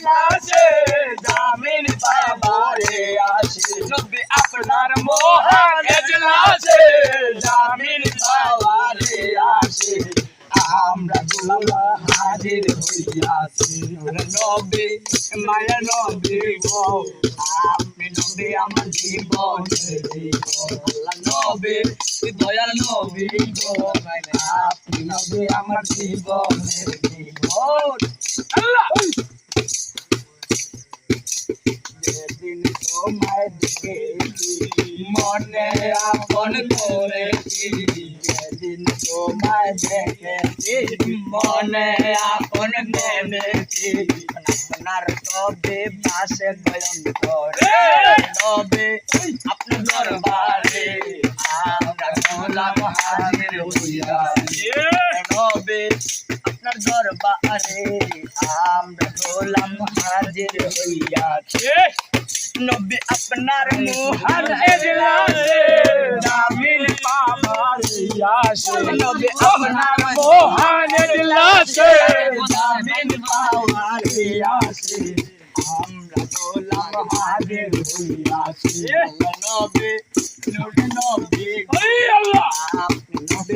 এজলাসে জামিন পাবারে আসে। নবী আপনার মহান এজলাসে জামিন পাবারে আসে। আমরা দুলা হাজির হইয়াছি। নবী, মায়া নবী গো, আপনি নবী আমার জীবন। নবী, দয়াল নবী গো, আপনি নবী আমার জীবনের জীবন। আল্লাহ মনে আপন করেছি যেদিন তোমায় দেখেছি মনে আপন ভেবেছি আপনার তবে পাশে ভয়ঙ্কর তবে আপনার দরবারে আমরা গোলাম হাজির হইয়াছি নবে আপনার দরবারে আমরা গোলাম হাজির হইয়াছি নবী আপনার মুহার এজলাসে জামিন পাবার ইয়াসে নবী আপনার মুহার এজলাসে জামিন পাবার ইয়াসে আমরা গোলাম হাজির হইয়াছি নবী নবী নবী নবী